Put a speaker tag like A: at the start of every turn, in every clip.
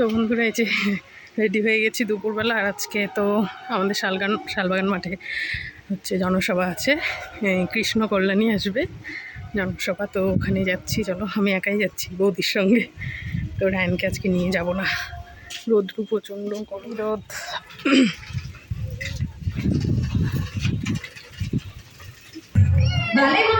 A: তো বন্ধুরা এই যে রেডি হয়ে গেছি দুপুরবেলা আর আজকে তো আমাদের শালগান শালবাগান মাঠে হচ্ছে জনসভা আছে। কৃষ্ণ কল্যাণী আসবে। জনসভা তো ওখানে যাচ্ছি। চলো, আমি একাই যাচ্ছি বৌদির সঙ্গে। তো রায়নকে আজকে নিয়ে যাব না। রোদ্রু প্রচণ্ড গরম রোদ
B: Mahasiswa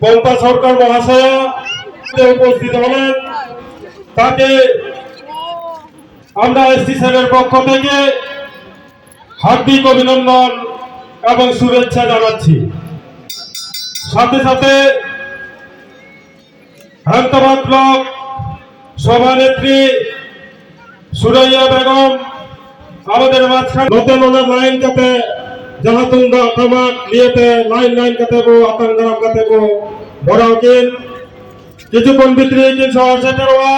C: মমতা সরকার মহাশয়া উপস্থিত হলেন তাকে আমরা এসটি সেলের পক্ষ থেকে হার্দিক অভিনন্দন এবং শুভেচ্ছা জানাচ্ছি সাথে সাথে হেমতাবাদ ব্লক সভানেত্রী সুরাইয়া বেগম আমাদের মাঝখানে নতুন ওনার লাইন কাতে जहाँ तुम तमाक लिए थे लाइन लाइन कते को आतंक गरम कते को বড়াও কিন কিছুক্ষণ ভিতরে কিন শহর সেটার হওয়া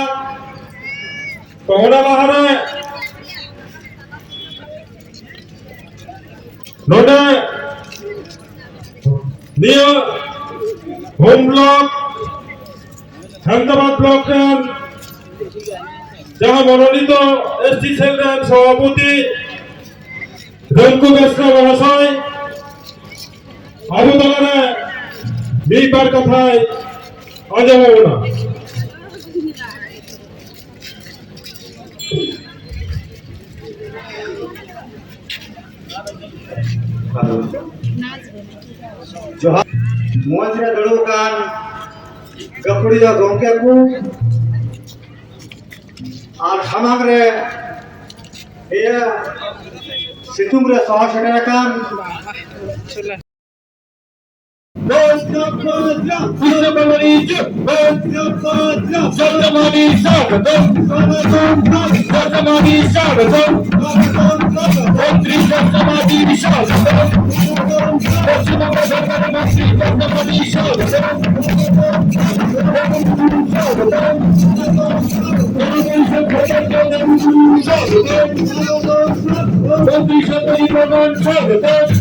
C: যাহা মনোনীত সভাপতি রঙ্কু মিশ্র মহাশয়। আবুদলারে দুইবার কথায় অজব না
D: ᱡᱚᱦᱟᱨ ᱢᱚᱸᱡᱽ ᱨᱮ ᱫᱩᱲᱩᱵ ᱟᱠᱟᱱ ᱜᱟᱹᱠᱷᱩᱲᱤᱭᱟᱹ ᱜᱚᱢᱠᱮ ᱠᱚ ᱟᱨ ᱥᱟᱢᱟᱝ ᱨᱮ ᱤᱭᱟᱹ ᱥᱤᱛᱩᱝ ᱨᱮ ᱥᱚᱦᱚᱨ ᱥᱮᱴᱮᱨ ᱟᱠᱟᱱ
C: Don't be somebody, but I'm sorry.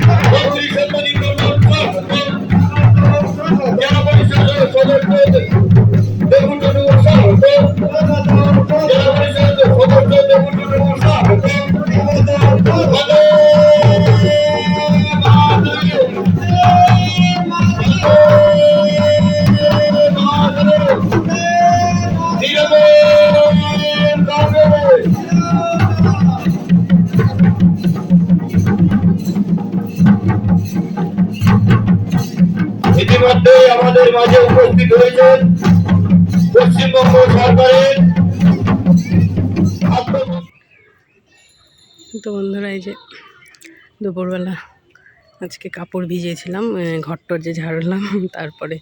C: মাঝে উপস্থিত হয়েছেন পশ্চিমবঙ্গ সরকারের
A: তো বন্ধুরা, এই যে দুপুরবেলা আজকে কাপড় ভিজিয়েছিলাম ঘরটর যে ঝাড়লাম তারপরে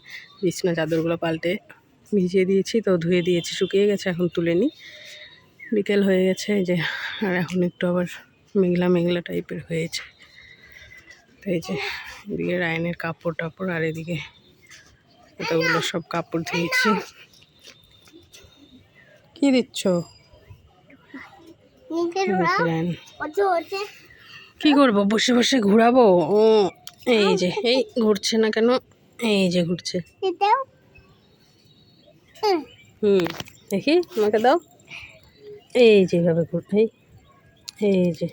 A: বিছনা চাদরগুলো পাল্টে ভিজিয়ে দিয়েছি, তো ধুয়ে দিয়েছি, শুকিয়ে গেছে, এখন তুলে নিই। বিকেল হয়ে গেছে যে, আর এখন একটু আবার মেঘলা মেঘলা টাইপের হয়েছে। তো এই যে, এদিকে রায়নের কাপড় টাপড়, আর এদিকে কতগুলো সব কাপড় ধুয়েছি। কি দিচ্ছ? কি করব? বসে বসে ঘোরাবো? ও এই যে এই ঘুরছে না কেন? এই যে ঘুরছে। হুম। দেখি আমাকে দাও। এই যেভাবে ঘুর এই এই যে।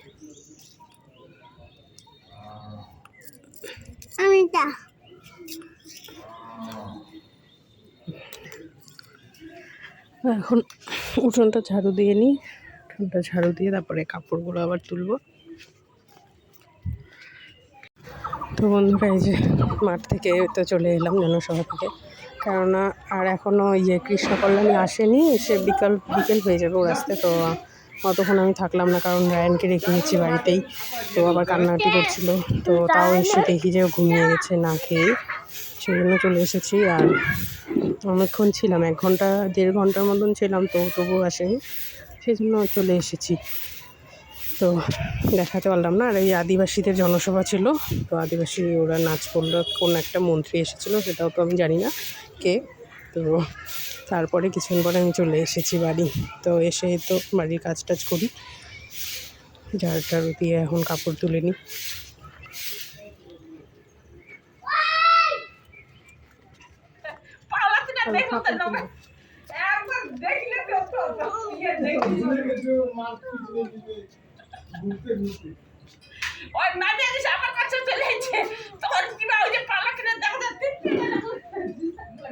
A: এখন উঠোনটা ঝাড়ু দিয়ে নিই। উঠোনটা ঝাড়ু দিয়ে তারপরে কাপড়গুলো আবার তুলবো। তো বন্ধুরা, এই যে মাঠ থেকে তো চলে এলাম জনসভা থেকে। কেননা আর এখনও ওই যে কৃষ্ণ কল্যাণী আসেনি, সে বিকাল, বিকেল হয়ে যাবে ও রাস্তায় তো অতক্ষণ আমি থাকলাম না, কারণ রায়নকে রেখে গেছি বাড়িতেই। তো আবার কান্নাকাটি করছিল। তো তাও এসে দেখি যে ঘুমিয়ে গেছে না খেয়ে। সেই জন্য চলে এসেছি আর অনেকক্ষণ ছিলাম, এক ঘণ্টা, দেড় ঘণ্টার মতন ছিলাম তো, তবুও আসেনি। সেই জন্য চলে এসেছি। তো দেখাতে পারলাম না, আর এই আদিবাসীদের জনসভা ছিল, তো আদিবাসী ওরা নাচ করল, কোন একটা মন্ত্রী এসেছিল সেটাও তো আমি জানি না, কে? তো তারপরে কিছুক্ষণ পরে আমি চলে এসেছি বাড়ি। তো এসে তো বাড়ির কাজ টাজ করি ঝাড় টাড়ু দিয়ে এখন কাপড় তুলে নিই।
E: ওই নামে এসে আমার কাছে চলে এসেছে। তখন কি বা ওই যে পালা কিনে দেখা যাচ্ছে?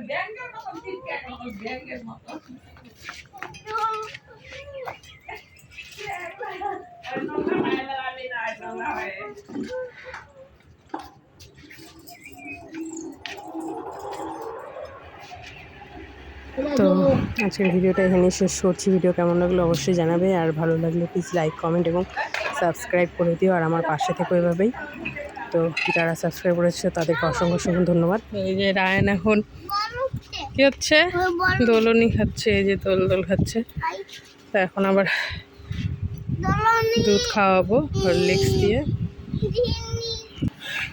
E: ব্যাংকের মতো ব্যাংকের মতো
A: তো আজকের ভিডিওটা এখানে শেষ করছি। ভিডিও কেমন লাগল অবশ্যই জানাবে। আর ভালো লাগলে প্লিজ লাইক কমেন্ট এবং সাবস্ক্রাইব করে দিও আর আমার পাশে থেকো এভাবেই। তো যারা সাবস্ক্রাইব করেছে তাদেরকে অসংখ্য অসংখ্য ধন্যবাদ। এই যে রায়ন এখন কি হচ্ছে? দোলনি খাচ্ছে, এই যে দোল দোল খাচ্ছে। তো এখন আবার দুধ খাওয়াবো হরলিক্স দিয়ে।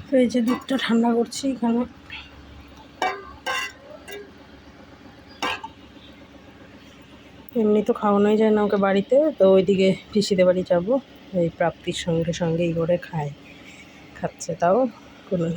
A: তো এই যে দুধটা ঠান্ডা করছি এখানে। এমনি তো খাওয়ানোই যায় না ওকে বাড়িতে, তো ওইদিকে পিসিদের বাড়ি যাব। এই প্রাপ্তির সঙ্গে সঙ্গেই করে খায়। খাচ্ছে তাও কোনো